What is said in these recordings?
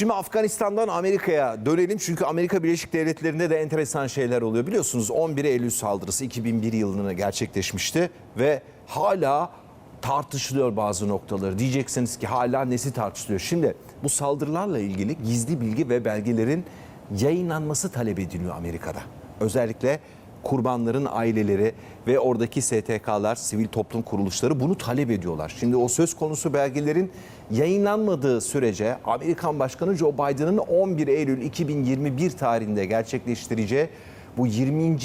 Şimdi Afganistan'dan Amerika'ya dönelim çünkü Amerika Birleşik Devletleri'nde de enteresan şeyler oluyor. Biliyorsunuz 11 Eylül saldırısı 2001 yılında gerçekleşmişti ve hala tartışılıyor bazı noktaları. Diyeceksiniz ki hala nesi tartışılıyor? Şimdi bu saldırılarla ilgili gizli bilgi ve belgelerin yayınlanması talep ediliyor Amerika'da. Özellikle kurbanların aileleri ve oradaki STK'lar, sivil toplum kuruluşları bunu talep ediyorlar. Şimdi o söz konusu belgelerin yayınlanmadığı sürece Amerikan Başkanı Joe Biden'ın 11 Eylül 2021 tarihinde gerçekleştireceği bu 20.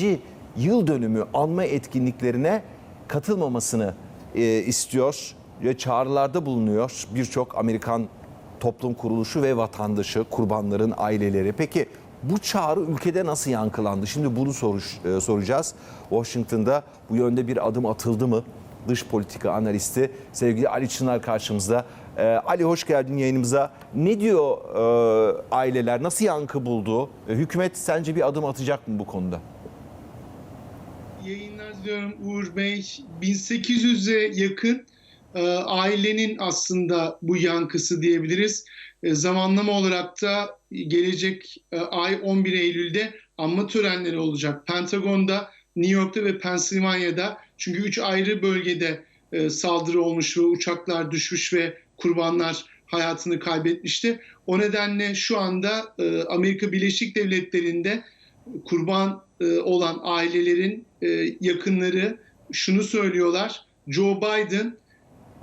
yıl dönümü anma etkinliklerine katılmamasını e, istiyor ve çağrılarda bulunuyor birçok Amerikan toplum kuruluşu ve vatandaşı, kurbanların aileleri. Peki bu çağrı ülkede nasıl yankılandı? Şimdi bunu soruş, e, soracağız. Washington'da bu yönde bir adım atıldı mı? Dış politika analisti sevgili Ali Çınar karşımızda. E, Ali hoş geldin yayınımıza. Ne diyor e, aileler? Nasıl yankı buldu? E, hükümet sence bir adım atacak mı bu konuda? yayınlar diliyorum Uğur Bey. 1800'e yakın e, ailenin aslında bu yankısı diyebiliriz. E, zamanlama olarak da gelecek e, ay 11 Eylül'de anma törenleri olacak. Pentagon'da, New York'ta ve Pensilvanya'da çünkü üç ayrı bölgede e, saldırı olmuş ve uçaklar düşmüş ve kurbanlar hayatını kaybetmişti. O nedenle şu anda Amerika Birleşik Devletleri'nde kurban olan ailelerin yakınları şunu söylüyorlar. Joe Biden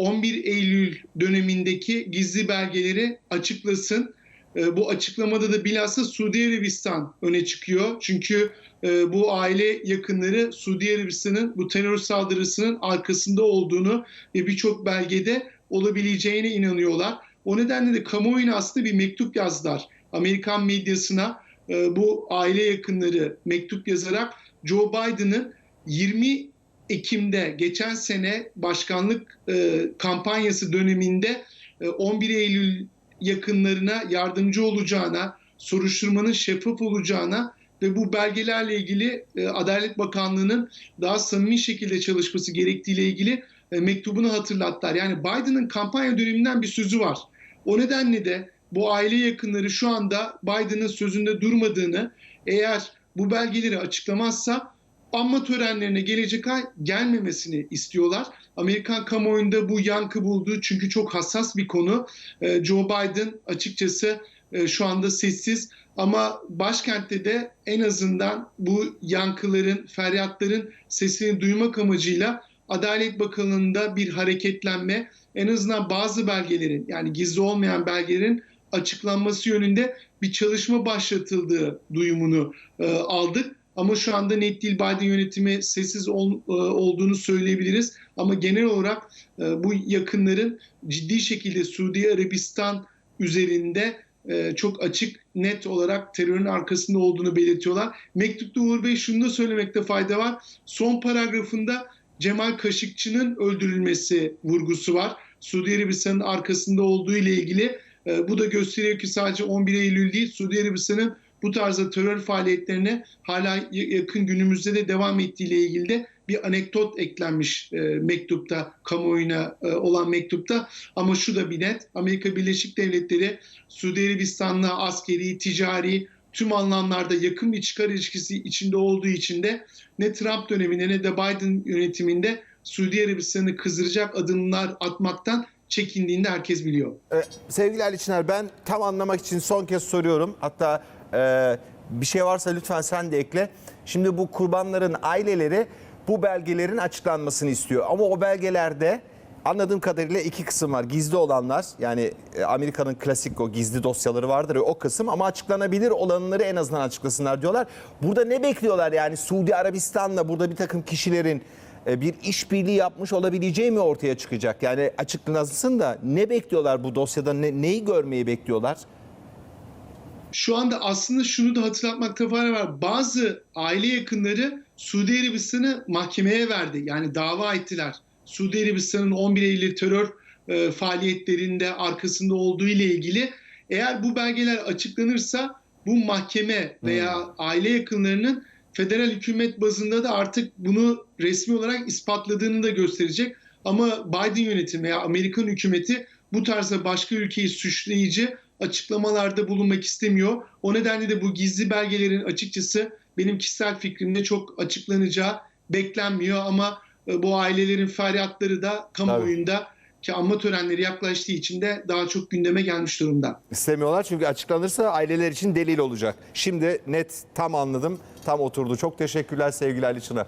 11 Eylül dönemindeki gizli belgeleri açıklasın. E, bu açıklamada da bilhassa Suudi Arabistan öne çıkıyor. Çünkü e, bu aile yakınları Suudi Arabistan'ın bu terör saldırısının arkasında olduğunu ve birçok belgede olabileceğine inanıyorlar. O nedenle de kamuoyuna aslında bir mektup yazdılar. Amerikan medyasına e, bu aile yakınları mektup yazarak Joe Biden'ın 20 Ekim'de geçen sene başkanlık e, kampanyası döneminde e, 11 Eylül yakınlarına yardımcı olacağına, soruşturmanın şeffaf olacağına ve bu belgelerle ilgili e, Adalet Bakanlığı'nın daha samimi şekilde çalışması gerektiğiyle ilgili e, mektubunu hatırlattılar. Yani Biden'ın kampanya döneminden bir sözü var. O nedenle de bu aile yakınları şu anda Biden'ın sözünde durmadığını, eğer bu belgeleri açıklamazsa anma törenlerine gelecek ay gelmemesini istiyorlar. Amerikan kamuoyunda bu yankı buldu çünkü çok hassas bir konu. Ee, Joe Biden açıkçası e, şu anda sessiz ama başkentte de en azından bu yankıların, feryatların sesini duymak amacıyla Adalet Bakanlığı'nda bir hareketlenme, en azından bazı belgelerin yani gizli olmayan belgelerin açıklanması yönünde bir çalışma başlatıldığı duyumunu e, aldık. Ama şu anda net değil Biden yönetimi sessiz ol, e, olduğunu söyleyebiliriz. Ama genel olarak e, bu yakınların ciddi şekilde Suudi Arabistan üzerinde e, çok açık net olarak terörün arkasında olduğunu belirtiyorlar. Mektupta Uğur Bey şunu da söylemekte fayda var. Son paragrafında Cemal Kaşıkçı'nın öldürülmesi vurgusu var. Suudi Arabistan'ın arkasında olduğu ile ilgili e, bu da gösteriyor ki sadece 11 Eylül değil Suudi Arabistan'ın bu tarzda terör faaliyetlerine hala yakın günümüzde de devam ettiği ile ilgili de bir anekdot eklenmiş e, mektupta, kamuoyuna e, olan mektupta. Ama şu da bir net, Amerika Birleşik Devletleri Suudi Arabistan'la askeri, ticari, tüm anlamlarda yakın bir çıkar ilişkisi içinde olduğu için de ne Trump döneminde ne de Biden yönetiminde Suudi Arabistan'ı kızdıracak adımlar atmaktan çekindiğini herkes biliyor. Ee, sevgili Ali Çınar ben tam anlamak için son kez soruyorum. Hatta e, bir şey varsa lütfen sen de ekle. Şimdi bu kurbanların aileleri bu belgelerin açıklanmasını istiyor. Ama o belgelerde anladığım kadarıyla iki kısım var. Gizli olanlar yani e, Amerika'nın klasik o gizli dosyaları vardır o kısım ama açıklanabilir olanları en azından açıklasınlar diyorlar. Burada ne bekliyorlar yani Suudi Arabistan'la burada bir takım kişilerin e, bir işbirliği yapmış olabileceği mi ortaya çıkacak? Yani açıklansın da ne bekliyorlar bu dosyada ne, neyi görmeyi bekliyorlar? Şu anda aslında şunu da hatırlatmakta fayda var. Bazı aile yakınları Suudi Arabistan'ı mahkemeye verdi. Yani dava ettiler. Suudi Arabistan'ın 11 Eylül terör e, faaliyetlerinde arkasında olduğu ile ilgili eğer bu belgeler açıklanırsa bu mahkeme veya hmm. aile yakınlarının federal hükümet bazında da artık bunu resmi olarak ispatladığını da gösterecek. Ama Biden yönetimi veya Amerikan hükümeti bu tarzda başka ülkeyi suçlayıcı açıklamalarda bulunmak istemiyor. O nedenle de bu gizli belgelerin açıkçası benim kişisel fikrimde çok açıklanacağı beklenmiyor ama e, bu ailelerin feryatları da kamuoyunda ki anma törenleri yaklaştığı için de daha çok gündeme gelmiş durumda. İstemiyorlar çünkü açıklanırsa aileler için delil olacak. Şimdi net tam anladım, tam oturdu. Çok teşekkürler sevgili Ali Çınar.